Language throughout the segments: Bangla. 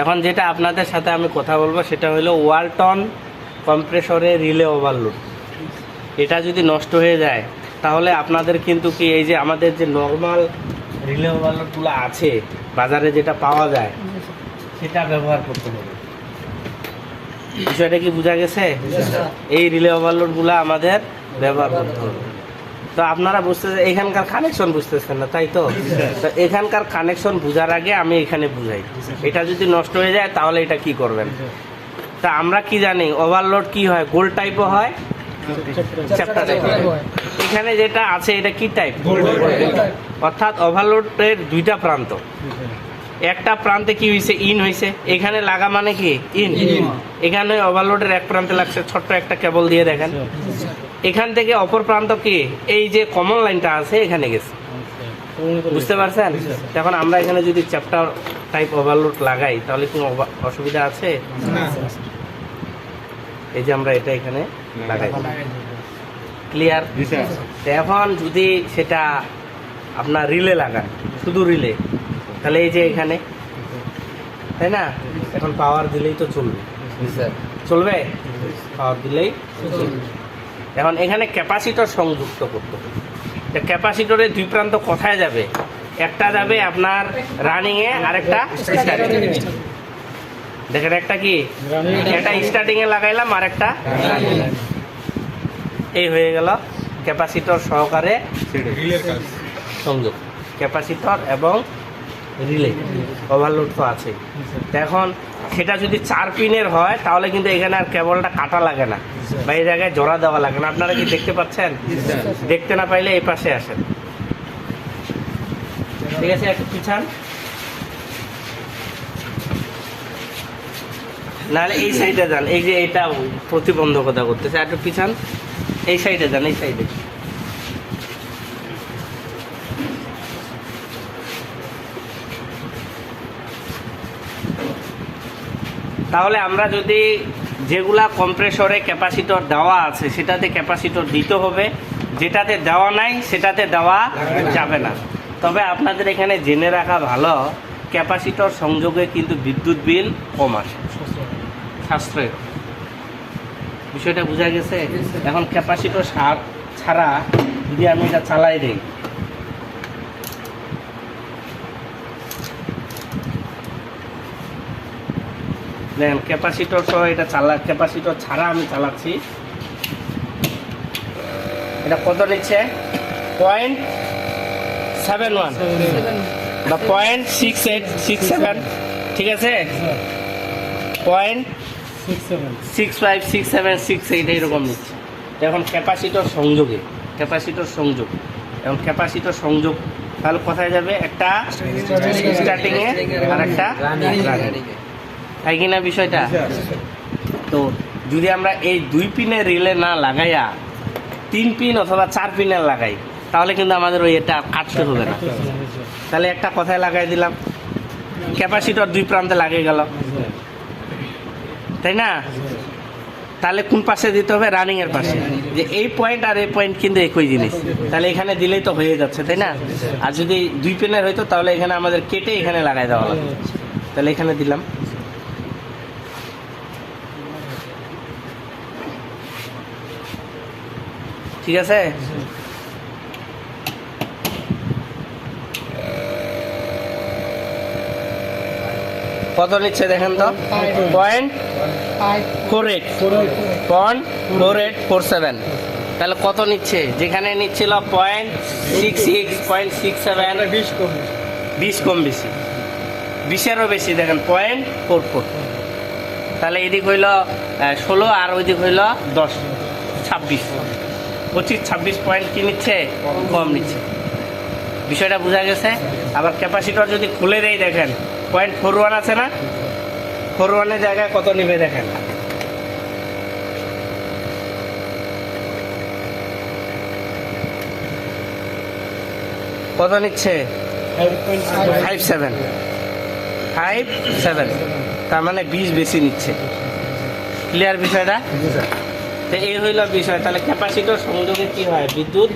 এখন যেটা আপনাদের সাথে আমি কথা বলব সেটা হলো ওয়ালটন কম্প্রেসরে রিলে ওভারলোড। এটা যদি নষ্ট হয়ে যায় তাহলে আপনাদের কিন্তু কি এই যে আমাদের যে নর্মাল রিলে ওভারলোডগুলো আছে বাজারে যেটা পাওয়া যায় সেটা ব্যবহার করতে হবে। বিষয়টা কি বোঝা গেছে? এই রিলে ওভারলোডগুলো আমাদের ব্যবহার করতে হবে। তো আপনারা বুঝতে এখানকার কানেকশন বুঝতেছেন না তাই তো? তো এখানকার কানেকশন বোঝার আগে আমি এখানে বুঝাই। এটা যদি নষ্ট হয়ে যায় তাহলে এটা কি করবেন? তা আমরা কি জানি ওভারলোড কি হয়? গোল টাইপও হয় চ্যাপ্টার এখানে যেটা আছে এটা কি টাইপ অর্থাৎ ওভারলোডের দুইটা প্রান্ত। একটা প্রান্তে কি হয়েছে ইন হয়েছে এখানে লাগা মানে কি? ইন। এখানে ওভারলোডের এক প্রান্তে লাগছে ছোট্ট একটা কেবল দিয়ে দেখেন। এখান থেকে অপর প্রান্ত কি? এই যে কমন লাইনটা আছে এখানে গেছে। বুঝতে পারছেন? এখন আমরা এখানে যদি চ্যাপ্টার টাইপ ওভারলোড লাগাই তাহলে কি অবা- অসুবিধা আছে? এই যে আমরা এটা এখানে লাগাই ক্লিয়ার এখন যদি সেটা আপনার রিলে লাগান শুধু রিলে তাহলে এই যে এখানে তাই না? এখন পাওয়ার দিলেই তো চলবে। চলবে? পাওয়ার দিলেই চলবে। এখন এখানে ক্যাপাসিটর সংযুক্ত করতে হবে। ক্যাপাসিটরের দুই প্রান্ত কোথায় যাবে? একটা যাবে আপনার রানিংয়ে আরেকটা স্টার্টিং দেখেন একটা কি? একটা স্টার্টিং এ লাগাইলাম আর একটা এই হয়ে গেল ক্যাপাসিটর সহকারে সংযোগ। ক্যাপাসিটর এবং রিলে ওভারলোড তো আছে। এখন সেটা যদি চার পিনের হয়, তাহলে কিন্তু এখানে আর কেবলটা কাটা লাগে না বা এই জায়গায় জোড়া দেওয়া লাগে না। আপনারা কি দেখতে পাচ্ছেন? দেখতে না পাইলে এই পাশে আসেন। ঠিক আছে, একটু পিছান। নাহলে এই সাইডে যান। এই যে এটা প্রতিবন্ধকতা করতেছে, একটু পিছান। এই সাইডে যান, এই সাইডে। তাহলে আমরা যদি যেগুলা কম্প্রেসরে ক্যাপাসিটর দেওয়া আছে, সেটাতে ক্যাপাসিটর দিতে হবে। যেটাতে দেওয়া নাই, সেটাতে দেওয়া যাবে না। তবে আপনাদের এখানে জেনে রাখা ভালো, ক্যাপাসিটর সংযোগে কিন্তু বিদ্যুৎ বিল কম আসে। সাশ্রয়। বিষয়টা বোঝা গেছে? এখন ক্যাপাসিটর ছাড়া যদি আমি এটা চালাই দিই দেখেন ক্যাপাসিটর সহ এটা চালা ক্যাপাসিটর ছাড়া আমি চালাচ্ছি। এটা কত নিচ্ছে? পয়েন্ট সেভেন ওয়ান বা point six eight six seven ঠিক আছে? Point six five six seven six eight এইরকম নিচ্ছে। এখন ক্যাপাসিটর সংযোগে ক্যাপাসিটর সংযোগ। এখন ক্যাপাসিটর সংযোগ তাহলে কোথায় যাবে? একটা স্টার্টিংয়ে আর একটা তাই কিনা বিষয়টা? তো যদি আমরা এই দুই পিনের রিলে না লাগাইয়া তিন পিন অথবা চার পিনের লাগাই, তাহলে কিন্তু আমাদের ওই এটা কাটতে হবে না। তাহলে একটা কথায় লাগাই দিলাম। ক্যাপাসিটর দুই প্রান্তে লাগিয়ে গেল। তাই না? তাহলে কোন পাশে দিতে হবে? রানিং এর পাশে। যে এই পয়েন্ট আর এই পয়েন্ট কিন্তু একই জিনিস। তাহলে এখানে দিলেই তো হয়ে যাচ্ছে, তাই না? আর যদি দুই পেনের হইতো, তাহলে এখানে আমাদের কেটে এখানে লাগাই দেওয়া তাহলে এখানে দিলাম। ঠিক আছে? কত নিচ্ছে দেখেন তো? Point four eight point four eight four seven তাহলে কত নিচ্ছে? যেখানে নিচ্ছিল point six six point six seven বিশ কম বেশি। বিশেরও বেশি দেখেন পয়েন্ট ফোর ফোর তাহলে এদিক হইল ষোলো আর ওইদিক হইল দশ। ছাব্বিশ। পঁচিশ, ছাব্বিশ পয়েন্ট কি নিচ্ছে? কম নিচ্ছে। বিষয়টা বোঝা গেছে। আবার ক্যাপাসিটর যদি খুলে দেয় দেখেন পয়েন্ট ফোর ওয়ান আছে না? ফোর ওয়ানের জায়গায় কত নেবে, দেখেন। কত নিচ্ছে? ফাইভ সেভেন ফাইভ সেভেন তার মানে বিশ বেশি নিচ্ছে। ক্লিয়ার বিষয়টা? তো এই হইল বিষয়। তাহলে ক্যাপাসিটর সংযোগে কি হয়? বিদ্যুৎ?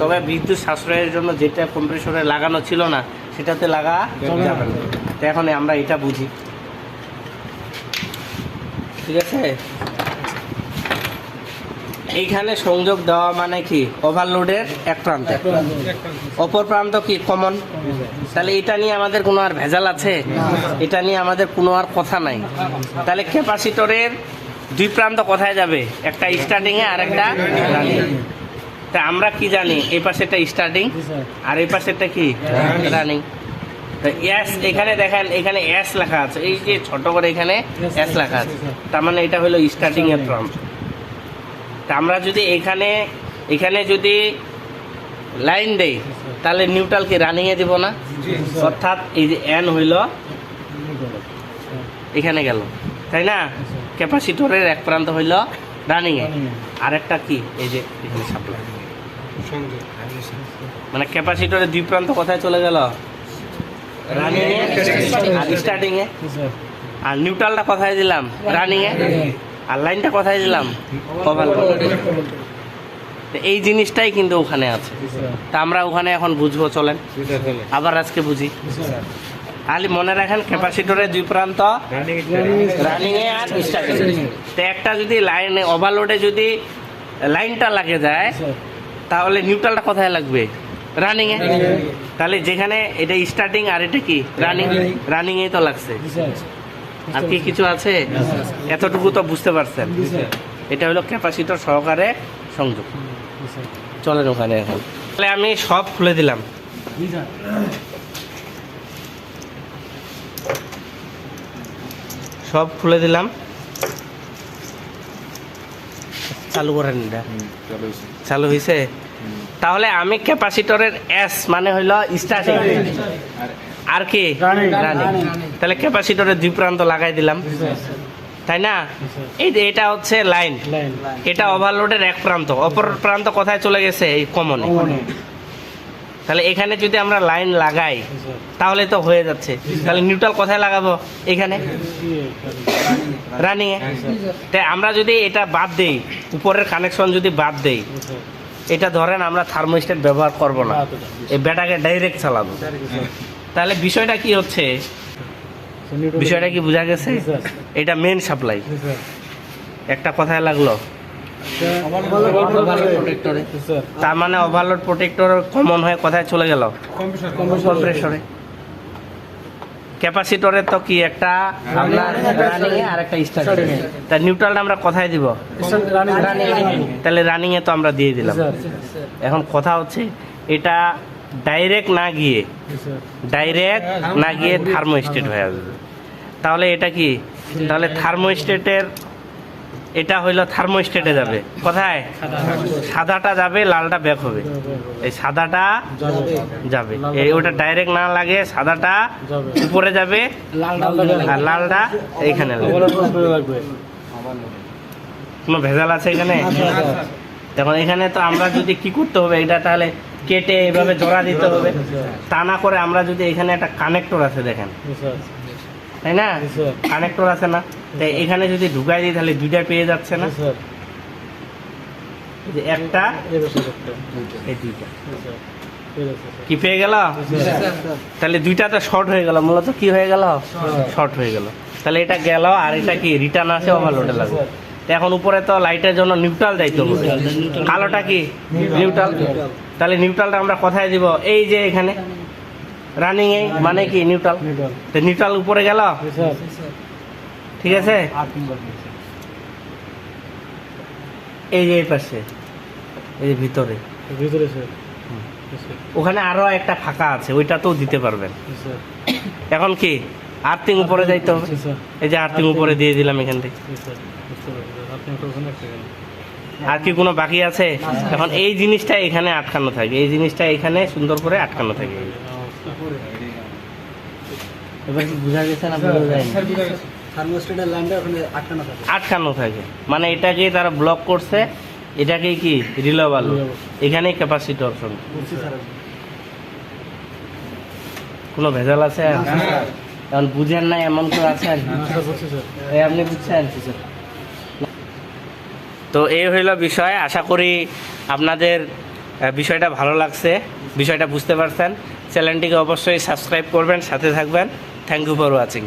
তবে বিদ্যুৎ সাশ্রয়ের জন্য যেটা কম্প্রেসরে লাগানো ছিল না, সেটাতে লাগা যাবে না। তো এখন আমরা এটা বুঝি। ঠিক আছে? এইখানে সংযোগ দেওয়া মানে কি? ওভারলোডের এক প্রান্তে। অপর প্রান্ত কি? কমন তাহলে এটা নিয়ে আমাদের কোনো আর ভেজাল আছে? এটা নিয়ে আমাদের কোনো আর কথা নাই। তাহলে ক্যাপাসিটরের দুই প্রান্ত কোথায় যাবে? একটা স্টার্টিং এ আর একটা তা আমরা কি জানি? এই পাশেটা স্টার্টিং আর এই পাশেরটা কি? রানিং তো এস এখানে দেখেন এখানে এস লেখা আছে। এই যে ছোট করে এখানে এস লেখা আছে। তার মানে এটা হলো স্টার্টিং এর প্রান্ত তা আমরা যদি এখানে এখানে যদি লাইন দেই তাহলে নিউট্রাল কি রানিং এ দিব না? অর্থাৎ এই যে এন হইল এখানে গেল। তাই না? ক্যাপাসিটরের এক প্রান্ত হইল রানিং এ আরেকটা কি? এই যে এখানে সাপ্লাই মানে ক্যাপাসিটরের দুই প্রান্ত কোথায় চলে গেল? রানিং এ আর স্টার্টিং এ আর নিউট্রালটা কোথায় দিলাম? রানিং এ আর লাইনটা কোথায় দিলাম? তো এই জিনিসটাই কিন্তু ওখানে আছে। তা আমরা ওখানে এখন বুঝব চলেন। আবার আজকে বুঝি। খালি মনে রাখেন ক্যাপাসিটরের দুই প্রান্ত। রানিং এ আর স্টার্টিং তো একটা যদি লাইনে ওভারলোডে যদি লাইনটা লাগে যায় তাহলে নিউট্রালটা কোথায় লাগবে? রানিং এ। তাহলে যেখানে এটা স্টার্টিং আর এটা কি? রানিং রানিং এই তো লাগছে। আর কি কিছু আছে? এতটুকু তো বুঝতে পারছেন। এটা হলো ক্যাপাসিটর সহকারে সংযোগ। চলেন ওখানে এখন। তাহলে আমি সব খুলে দিলাম। সব খুলে দিলাম। চালু করেন এটা। চালু হয়েছে তাহলে আমি ক্যাপাসিটরের এস মানে হইল স্টার্টিং আর কি? রানিং তাহলে ক্যাপাসিটরের দুই প্রান্ত লাগাই দিলাম। তাই না? এই এটা হচ্ছে লাইন এটা ওভারলোডের এক প্রান্ত। অপর প্রান্ত কোথায় চলে গেছে? এই কমনে তাহলে এখানে যদি আমরা লাইন লাগাই, তাহলে তো হয়ে যাচ্ছে। তাহলে নিউট্রাল কোথায় লাগাবো? এখানে? রানিং এ তাই আমরা যদি এটা বাদ দেই, উপরের কানেকশন যদি বাদ দেই, এটা ধরেন আমরা থার্মোস্টেট ব্যবহার করব না। এই ব্যাটাকে ডাইরেক্ট চালাবো। তাহলে বিষয়টা কি হচ্ছে? বিষয়টা কি বোঝা গেছে? এটা মেন সাপ্লাই একটা কথায় লাগল? তার মানে ওভারলোড প্রোটেক্টর কমন হয়ে কোথায় চলে গেল? কম্প্রেসরে ক্যাপাসিটরে তো কি একটা আপনার রানিং এ আর একটা স্টার্টিং তা নিউট্রালটা আমরা কোথায় দিব? তাহলে রানিং এ তো আমরা দিয়ে দিলাম। এখন কথা হচ্ছে, এটা ডাইরেক্ট না গিয়ে ডাইরেক্ট না গিয়ে থার্মোস্টেট হয়ে আসবে। তাহলে এটা কি? তাহলে থার্মোস্টেটের এটা হইল থার্মোস্টেটে যাবে। কোথায়? সাদাটা যাবে লালটা ব্যাক হবে। এই সাদাটা যাবে। এই ওটা ডাইরেক্ট না লাগে সাদাটা উপরে যাবে আর লালটা এইখানে লাগবে। কোনো ভেজাল আছে এখানে? দেখুন এখানে তো আমরা যদি কি করতে হবে এটা তাহলে কেটে এভাবে জোড়া দিতে হবে। তা না করে আমরা যদি এখানে একটা কানেক্টর আছে দেখেন। তাই না? কানেক্টর আছে না? তাই এখানে যদি ঢুকাই দিই তাহলে দুইটা পেয়ে যাচ্ছে না? একটা এই দুইটা। কি পেয়ে গেল? তাহলে দুইটা তো শর্ট হয়ে গেল। মূলত কি হয়ে গেল? শর্ট হয়ে গেল। তাহলে এটা গেল আর এটা কি রিটার্ন আছে ওভারলোডে লাগবে? তো এখন উপরে তো লাইটের জন্য নিউট্রাল দায়িত্ব কালোটা কি? নিউট্রাল তাহলে নিউট্রালটা আমরা কোথায় দিব? এই যে এখানে। রানিং এই মানে কি? নিউট্রাল তো নিউট্রাল উপরে গেল? ঠিক আছে? এই যে এই পাশে এই যে ভিতরে। ভিতরে স্যার ওখানে আরও একটা ফাঁকা আছে ওইটাতেও দিতে পারবেন। এখন কি? আর্থিং উপরে যাইতে হবে? এই যে আর্থিং উপরে দিয়ে দিলাম এখান থেকে। আর কি কোনো বাকি আছে? এখন এই জিনিসটা এখানে আটকানো থাকে। এই জিনিসটা এখানে সুন্দর করে আটকানো থাকে। এবার কি বোঝা গেছে না বোঝা যায়নি থার্মোস্টেটের লাইনটা ওখানে আটকানো থাকে। আটকানো থাকে। মানে এটাকে তারা ব্লক করছে এটাকে কি? রিলেবল এখানে ক্যাপাসিটি অপশন কোনো ভেজাল আছে এখন বুঝেন না এমন কেউ আছেন আপনি বুঝছেন? তো এই হইল বিষয়। আশা করি আপনাদের বিষয়টা ভালো লাগছে বিষয়টা বুঝতে পারছেন। চ্যানেলটিকে অবশ্যই সাবস্ক্রাইব করবেন সাথে থাকবেন। Thank you for watching